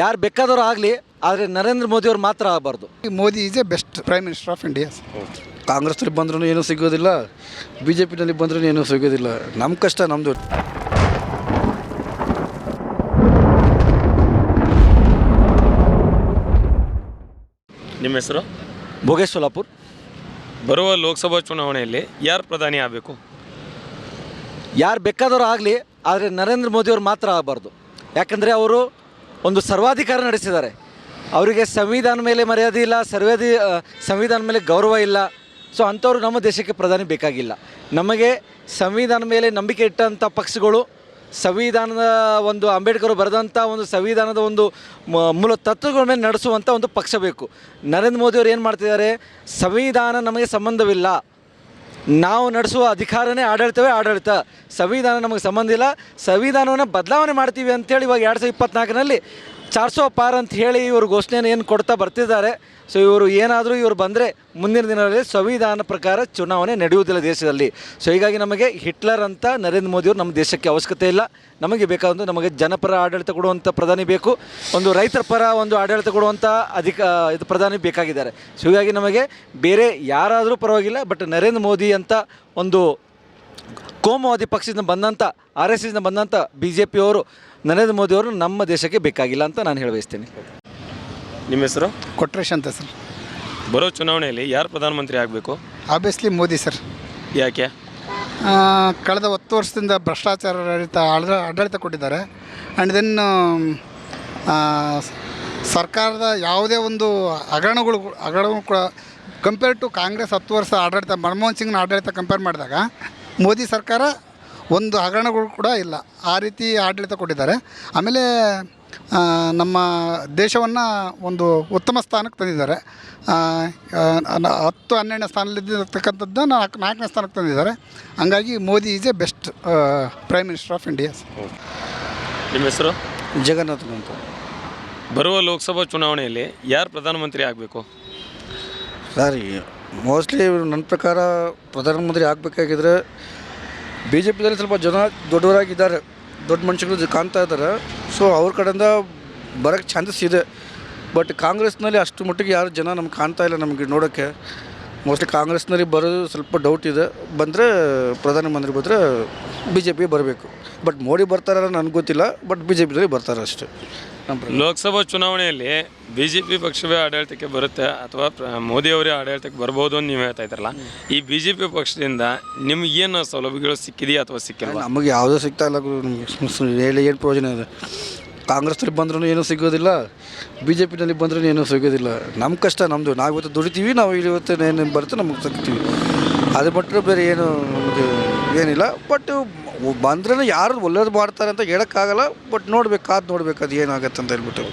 ಯಾರು ಬೇಕಾದವರು ಆಗಲಿ ಆದರೆ ನರೇಂದ್ರ ಮೋದಿಯವ್ರು ಮಾತ್ರ ಆಗಬಾರ್ದು. Modi is a best prime minister of India. ಕಾಂಗ್ರೆಸ್ನಲ್ಲಿ ಬಂದ್ರೂ ಏನೂ ಸಿಗೋದಿಲ್ಲ ಬಿ ಜೆ ಪಿನಲ್ಲಿ ಬಂದ್ರೂ ಏನೂ ಸಿಗೋದಿಲ್ಲ. ನಮ್ಮ ಕಷ್ಟ ನಮ್ಮದು ನಿಮ್ಮ ಹೆಸರು? ಭೋಗೇಶ್ ಸೋಲಾಪುರ್ ಬರುವ ಲೋಕಸಭಾ ಚುನಾವಣೆಯಲ್ಲಿ ಯಾರು ಪ್ರಧಾನಿ ಆಗಬೇಕು? ಯಾರು ಬೇಕಾದವರು ಆಗಲಿ ಆದರೆ ನರೇಂದ್ರ ಮೋದಿಯವ್ರು ಮಾತ್ರ ಆಗಬಾರ್ದು. ಯಾಕಂದರೆ ಅವರು ಒಂದು ಸರ್ವಾಧಿಕಾರ ನಡೆಸಿದ್ದಾರೆ. ಅವರಿಗೆ ಸಂವಿಧಾನ ಮೇಲೆ ಮರ್ಯಾದೆ ಇಲ್ಲ ಸರ್ವೇದಿ ಸಂವಿಧಾನ ಮೇಲೆ ಗೌರವ ಇಲ್ಲ. ಸೊ ಅಂಥವ್ರು ನಮ್ಮ ದೇಶಕ್ಕೆ ಪ್ರಧಾನಿ ಬೇಕಾಗಿಲ್ಲ. ನಮಗೆ ಸಂವಿಧಾನ ಮೇಲೆ ನಂಬಿಕೆ ಇಟ್ಟಂಥ ಪಕ್ಷಗಳು, ಸಂವಿಧಾನದ ಒಂದು ಅಂಬೇಡ್ಕರ್ ಬರೆದಂಥ ಒಂದು ಸಂವಿಧಾನದ ಒಂದು ಮೂಲ ತತ್ವಗಳ ಮೇಲೆ ನಡೆಸುವಂಥ ಒಂದು ಪಕ್ಷ ಬೇಕು. ನರೇಂದ್ರ ಮೋದಿಯವರು ಏನು ಮಾಡ್ತಿದ್ದಾರೆ? ಸಂವಿಧಾನ ನಮಗೆ ಸಂಬಂಧವಿಲ್ಲ. ನಾವು ನಡೆಸುವ ಅಧಿಕಾರನೇ ಆಡಳಿತವೇ ಆಡಳಿತ. ಸಂವಿಧಾನ ನಮಗೆ ಸಂಬಂಧ ಇಲ್ಲ. ಸಂವಿಧಾನವನ್ನು ಬದಲಾವಣೆ ಮಾಡ್ತೀವಿ ಅಂತೇಳಿ ಇವಾಗ ಎರಡು ಸಾವಿರದ ಇಪ್ಪತ್ನಾಲ್ಕರಲ್ಲಿ ಚಾರ್ಸೋ ಪಾರ್ ಅಂತ ಹೇಳಿ ಇವರು ಘೋಷಣೆಯನ್ನು ಏನು ಕೊಡ್ತಾ ಬರ್ತಿದ್ದಾರೆ. ಸೊ ಇವರು ಏನಾದರೂ ಇವರು ಬಂದರೆ ಮುಂದಿನ ದಿನಗಳಲ್ಲಿ ಸಂವಿಧಾನ ಪ್ರಕಾರ ಚುನಾವಣೆ ನಡೆಯುವುದಿಲ್ಲ ದೇಶದಲ್ಲಿ. ಸೊ ಹೀಗಾಗಿ ನಮಗೆ ಹಿಟ್ಲರ್ ಅಂತ ನರೇಂದ್ರ ಮೋದಿಯವರು ನಮ್ಮ ದೇಶಕ್ಕೆ ಅವಶ್ಯಕತೆ ಇಲ್ಲ. ನಮಗೆ ಬೇಕಾದಂಥ ನಮಗೆ ಜನಪರ ಆಡಳಿತ ಕೊಡುವಂಥ ಪ್ರಧಾನಿ ಬೇಕು. ಒಂದು ರೈತರ ಪರ ಒಂದು ಆಡಳಿತ ಕೊಡುವಂಥ ಅಧಿಕ ಇದು ಪ್ರಧಾನಿ ಬೇಕಾಗಿದ್ದಾರೆ. ಸೊ ಹೀಗಾಗಿ ನಮಗೆ ಬೇರೆ ಯಾರಾದರೂ ಪರವಾಗಿಲ್ಲ. ಬಟ್ ನರೇಂದ್ರ ಮೋದಿ ಅಂತ ಒಂದು ಕೋಮುವಾದಿ ಪಕ್ಷದಿಂದ ಬಂದಂಥ ಆರ್ ಎಸ್ ಎಸ್ನ ಬಂದಂಥ ಬಿ ಜೆ ಪಿಯವರು ನರೇಂದ್ರ ಮೋದಿಯವರು ನಮ್ಮ ದೇಶಕ್ಕೆ ಬೇಕಾಗಿಲ್ಲ ಅಂತ ನಾನು ಹೇಳ ಬಯಸ್ತೀನಿ ನಿಮ್ಮ ಹೆಸರು? ಕೊಟ್ರೇಶ್ ಅಂತ ಸರ್. ಬರೋ ಚುನಾವಣೆಯಲ್ಲಿ ಯಾರು ಪ್ರಧಾನಮಂತ್ರಿ ಆಗಬೇಕು? Obviously Modi sir. ಯಾಕೆ? ಆ, ಕಳೆದ ಹತ್ತು ವರ್ಷದಿಂದ ಭ್ರಷ್ಟಾಚಾರ ರಹಿತ ಆಡಳ ಆಡಳಿತ ಕೊಟ್ಟಿದ್ದಾರೆ. ಆ್ಯಂಡ್ ದೆನ್ ಸರ್ಕಾರದ ಯಾವುದೇ ಒಂದು ಹಗರಣಗಳು ಹಗರಣಗಳು ಕೂಡ ಕಂಪೇರ್ ಟು ಕಾಂಗ್ರೆಸ್ ಹತ್ತು ವರ್ಷ ಆಡಳಿತ ಮನಮೋಹನ್ ಸಿಂಗ್ನ ಆಡಳಿತ ಕಂಪೇರ್ ಮಾಡಿದಾಗ ಮೋದಿ ಸರ್ಕಾರ ಒಂದು ಹಗರಣಗಳು ಕೂಡ ಇಲ್ಲ. ಆ ರೀತಿ ಆಡಳಿತ ಕೊಟ್ಟಿದ್ದಾರೆ. ಆಮೇಲೆ ನಮ್ಮ ದೇಶವನ್ನು ಒಂದು ಉತ್ತಮ ಸ್ಥಾನಕ್ಕೆ ತಂದಿದ್ದಾರೆ. ಹತ್ತು ಹನ್ನೆರಡನೇ ಸ್ಥಾನದಲ್ಲಿರ್ತಕ್ಕಂಥದ್ದು ನಾಲ್ಕು ನಾಲ್ಕನೇ ಸ್ಥಾನಕ್ಕೆ ತಂದಿದ್ದಾರೆ. ಹಂಗಾಗಿ Modi is a best prime minister of India. ನಿಮ್ಮ ಹೆಸರು? ಜಗನ್ನಾಥ್ ಅಂತ. ಬರುವ ಲೋಕಸಭಾ ಚುನಾವಣೆಯಲ್ಲಿ ಯಾರು ಪ್ರಧಾನಮಂತ್ರಿ ಆಗಬೇಕು? ಸರ್ ಮೋಸ್ಟ್ಲಿ ನನ್ನ ಪ್ರಕಾರ ಪ್ರಧಾನಮಂತ್ರಿ ಆಗಬೇಕಾಗಿದ್ರೆ ಬಿ ಜೆ ಪಿದಲ್ಲಿ ಸ್ವಲ್ಪ ಜನ ದೊಡ್ಡವರಾಗಿದ್ದಾರೆ. ದೊಡ್ಡ ಮನುಷ್ಯರು ಕಾಣ್ತಾ ಇದ್ದಾರೆ. ಸೊ ಅವ್ರ ಕಡೆಯಿಂದ ಬರೋಕ್ಕೆ ಚಾನ್ಸಸ್ ಇದೆ. ಬಟ್ ಕಾಂಗ್ರೆಸ್ನಲ್ಲಿ ಅಷ್ಟು ಮಟ್ಟಿಗೆ ಯಾರು ಜನ ನಮ್ಗೆ ಕಾಣ್ತಾ ಇಲ್ಲ ನಮಗೆ ನೋಡೋಕ್ಕೆ. ಮೋಸ್ಟ್ಲಿ ಕಾಂಗ್ರೆಸ್ನಲ್ಲಿ ಬರೋದು ಸ್ವಲ್ಪ ಡೌಟ್ ಇದೆ. ಬಂದರೆ ಪ್ರಧಾನಮಂತ್ರಿ ಬಂದರೆ ಬಿ ಜೆ ಪಿ ಬರಬೇಕು ಬಟ್ ಮೋಡಿ ಬರ್ತಾರಲ್ಲ ನನಗೆ ಗೊತ್ತಿಲ್ಲ. ಬಟ್ ಬಿ ಜೆ ಪಿದಲ್ಲಿ ಬರ್ತಾರೆ ಅಷ್ಟೇ. ನಮ್ಮ ಪ್ರಕಾರ. ಲೋಕಸಭಾ ಚುನಾವಣೆಯಲ್ಲಿ ಬಿ ಜೆ ಪಿ ಪಕ್ಷವೇ ಆಡಳಿತಕ್ಕೆ ಬರುತ್ತೆ ಅಥವಾ ಪ್ರ- ಮೋದಿಯವರೇ ಆಡಳಿತಕ್ಕೆ ಬರಬಹುದು ಅಂತ ನೀವು ಹೇಳ್ತಾ ಇದ್ರಲ್ಲ ಈ ಬಿ ಜೆ ಪಿ ಪಕ್ಷದಿಂದ ನಿಮ್ಗೇನು ಸೌಲಭ್ಯಗಳು ಸಿಕ್ಕಿದೆಯಾ ಅಥವಾ ಸಿಕ್ಕಿಲ್ಲ ನಮಗೆ ಯಾವುದೂ ಸಿಗ್ತಾ ಇಲ್ಲ ಗುರು ನಮಗೆ ಸುಮ್ ಸುಮ್ಮನೆ ಹೇಳಿ ಏನು ಪ್ರಯೋಜನ ಇದೆ? ಕಾಂಗ್ರೆಸ್ನಲ್ಲಿ ಬಂದ್ರೂ ಏನೂ ಸಿಗೋದಿಲ್ಲ ಬಿ ಜೆ ಪಿನಲ್ಲಿ ಬಂದ್ರೂ ಏನೂ ಸಿಗೋದಿಲ್ಲ. ನಮ್ಮ ಕಷ್ಟ ನಮ್ಮದು ನಾವು ಇವತ್ತು ದುಡಿತೀವಿ ನಾವು ಇಲ್ಲಿ ಇವತ್ತು ಏನು ಬರುತ್ತೆ ನಮಗೆ ಸಿಗ್ತೀವಿ. ಅದು ಬಿಟ್ಟರೆ ಬೇರೆ ಏನು ನಮಗೆ ಏನಿಲ್ಲ ಬಟ್ ಬಂದ್ರೆ ಯಾರು ಒಳ್ಳೇದು ಮಾಡ್ತಾರೆ ಅಂತ ಹೇಳೋಕ್ಕಾಗಲ್ಲ ಬಟ್ ನೋಡ್ಬೇಕು, ಕಾದು ನೋಡ್ಬೇಕು ಅದು ಏನಾಗತ್ತೆ ಅಂತ ಹೇಳ್ಬಿಟ್ಟು.